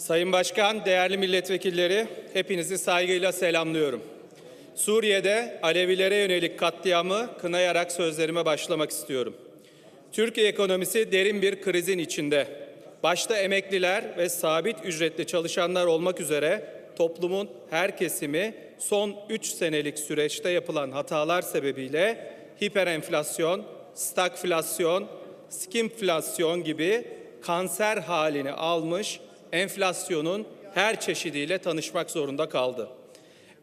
Sayın Başkan, değerli milletvekilleri, hepinizi saygıyla selamlıyorum. Suriye'de Alevilere yönelik katliamı kınayarak sözlerime başlamak istiyorum. Türkiye ekonomisi derin bir krizin içinde. Başta emekliler ve sabit ücretli çalışanlar olmak üzere toplumun her kesimi son 3 senelik süreçte yapılan hatalar sebebiyle hiperenflasyon, stagflasyon, skimflasyon gibi kanser halini almış enflasyonun her çeşidiyle tanışmak zorunda kaldı.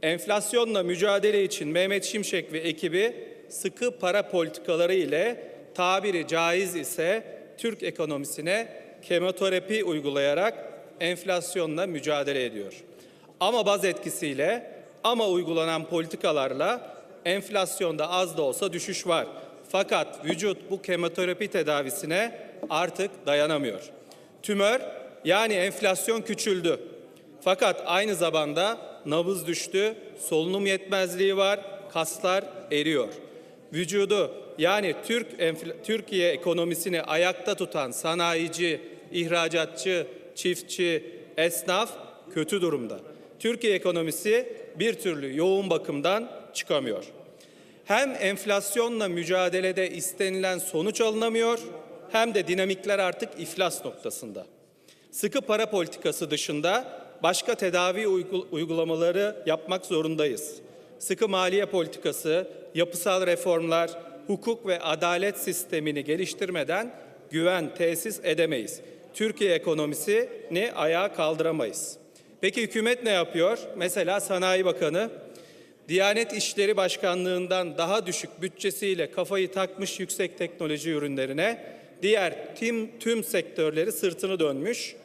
Enflasyonla mücadele için Mehmet Şimşek ve ekibi sıkı para politikaları ile tabiri caiz ise Türk ekonomisine kemoterapi uygulayarak enflasyonla mücadele ediyor. Ama baz etkisiyle ama uygulanan politikalarla enflasyonda az da olsa düşüş var. Fakat vücut bu kemoterapi tedavisine artık dayanamıyor. Tümör yani enflasyon küçüldü. Fakat aynı zamanda nabız düştü, solunum yetmezliği var, kaslar eriyor. Vücudu yani Türk Türkiye ekonomisini ayakta tutan sanayici, ihracatçı, çiftçi, esnaf kötü durumda. Türkiye ekonomisi bir türlü yoğun bakımdan çıkamıyor. Hem enflasyonla mücadelede istenilen sonuç alınamıyor hem de dinamikler artık iflas noktasında. Sıkı para politikası dışında başka tedavi uygul- uygulamaları yapmak zorundayız. Sıkı maliye politikası, yapısal reformlar, hukuk ve adalet sistemini geliştirmeden güven tesis edemeyiz. Türkiye ekonomisini ayağa kaldıramayız. Peki hükümet ne yapıyor? Mesela Sanayi Bakanı Diyanet İşleri Başkanlığı'ndan daha düşük bütçesiyle kafayı takmış yüksek teknoloji ürünlerine diğer tüm tüm sektörleri sırtını dönmüş.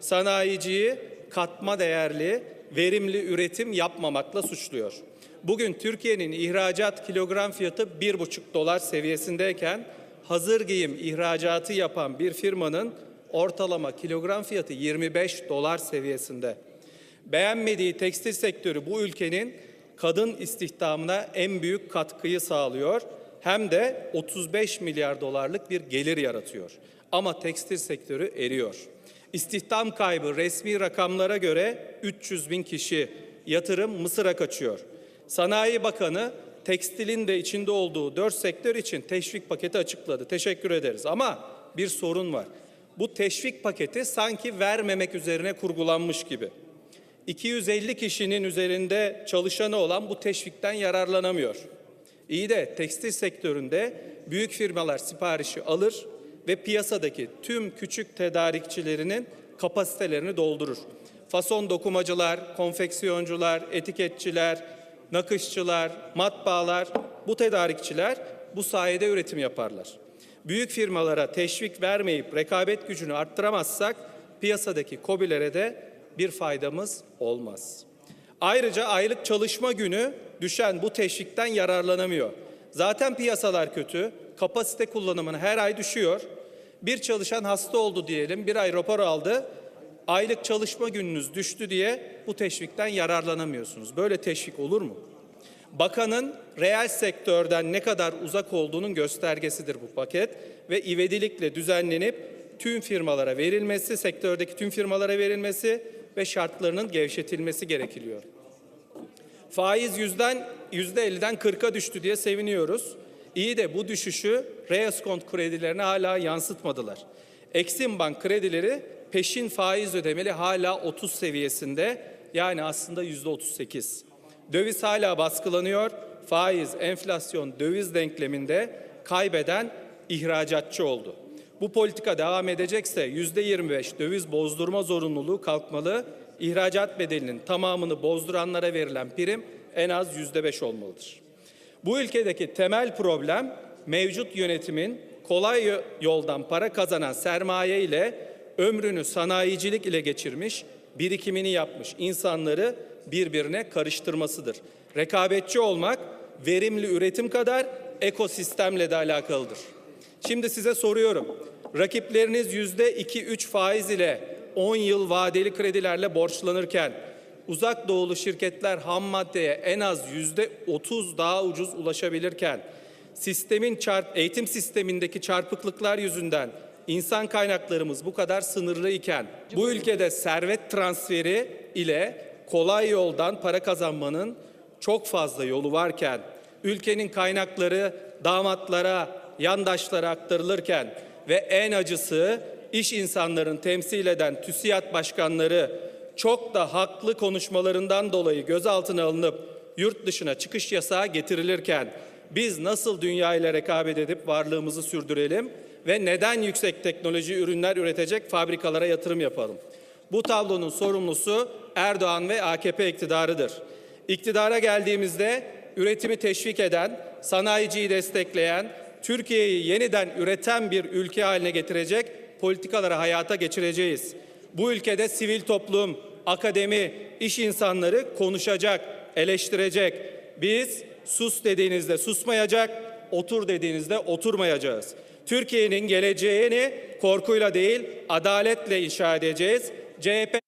Sanayiciyi katma değerli, verimli üretim yapmamakla suçluyor. Bugün Türkiye'nin ihracat kilogram fiyatı 1,5 dolar seviyesindeyken hazır giyim ihracatı yapan bir firmanın ortalama kilogram fiyatı 25 dolar seviyesinde. Beğenmediği tekstil sektörü bu ülkenin kadın istihdamına en büyük katkıyı sağlıyor hem de 35 milyar dolarlık bir gelir yaratıyor. Ama tekstil sektörü eriyor. İstihdam kaybı resmi rakamlara göre 300 bin kişi yatırım Mısır'a kaçıyor. Sanayi Bakanı tekstilin de içinde olduğu dört sektör için teşvik paketi açıkladı. Teşekkür ederiz ama bir sorun var. Bu teşvik paketi sanki vermemek üzerine kurgulanmış gibi. 250 kişinin üzerinde çalışanı olan bu teşvikten yararlanamıyor. İyi de tekstil sektöründe büyük firmalar siparişi alır ve piyasadaki tüm küçük tedarikçilerinin kapasitelerini doldurur. Fason dokumacılar, konfeksiyoncular, etiketçiler, nakışçılar, matbaalar, bu tedarikçiler bu sayede üretim yaparlar. Büyük firmalara teşvik vermeyip rekabet gücünü arttıramazsak piyasadaki kobilere de bir faydamız olmaz. Ayrıca aylık çalışma günü düşen bu teşvikten yararlanamıyor. Zaten piyasalar kötü, kapasite kullanımını her ay düşüyor. Bir çalışan hasta oldu diyelim, bir ay rapor aldı. Aylık çalışma gününüz düştü diye bu teşvikten yararlanamıyorsunuz. Böyle teşvik olur mu? Bakanın reel sektörden ne kadar uzak olduğunun göstergesidir bu paket ve ivedilikle düzenlenip tüm firmalara verilmesi, sektördeki tüm firmalara verilmesi ve şartlarının gevşetilmesi gerekiliyor. Faiz yüzden yüzde elliden 40'a düştü diye seviniyoruz. İyi de bu düşüşü reeskont kredilerine hala yansıtmadılar. Eksim Bank kredileri peşin faiz ödemeli hala 30 seviyesinde yani aslında yüzde 38. Döviz hala baskılanıyor. Faiz, enflasyon, döviz denkleminde kaybeden ihracatçı oldu. Bu politika devam edecekse yüzde 25 döviz bozdurma zorunluluğu kalkmalı. İhracat bedelinin tamamını bozduranlara verilen prim en az yüzde 5 olmalıdır. Bu ülkedeki temel problem mevcut yönetimin kolay yo- yoldan para kazanan sermaye ile ömrünü sanayicilik ile geçirmiş, birikimini yapmış insanları birbirine karıştırmasıdır. Rekabetçi olmak verimli üretim kadar ekosistemle de alakalıdır. Şimdi size soruyorum. Rakipleriniz yüzde 2-3 faiz ile 10 yıl vadeli kredilerle borçlanırken uzak doğulu şirketler ham maddeye en az yüzde 30 daha ucuz ulaşabilirken sistemin çarp, eğitim sistemindeki çarpıklıklar yüzünden insan kaynaklarımız bu kadar sınırlı iken bu ülkede servet transferi ile kolay yoldan para kazanmanın çok fazla yolu varken ülkenin kaynakları damatlara, yandaşlara aktarılırken ve en acısı iş insanların temsil eden TÜSİAD başkanları çok da haklı konuşmalarından dolayı gözaltına alınıp yurt dışına çıkış yasağı getirilirken biz nasıl dünya ile rekabet edip varlığımızı sürdürelim ve neden yüksek teknoloji ürünler üretecek fabrikalara yatırım yapalım? Bu tablonun sorumlusu Erdoğan ve AKP iktidarıdır. İktidara geldiğimizde üretimi teşvik eden, sanayiciyi destekleyen, Türkiye'yi yeniden üreten bir ülke haline getirecek politikaları hayata geçireceğiz. Bu ülkede sivil toplum, akademi, iş insanları konuşacak, eleştirecek. Biz sus dediğinizde susmayacak, otur dediğinizde oturmayacağız. Türkiye'nin geleceğini korkuyla değil, adaletle inşa edeceğiz. CHP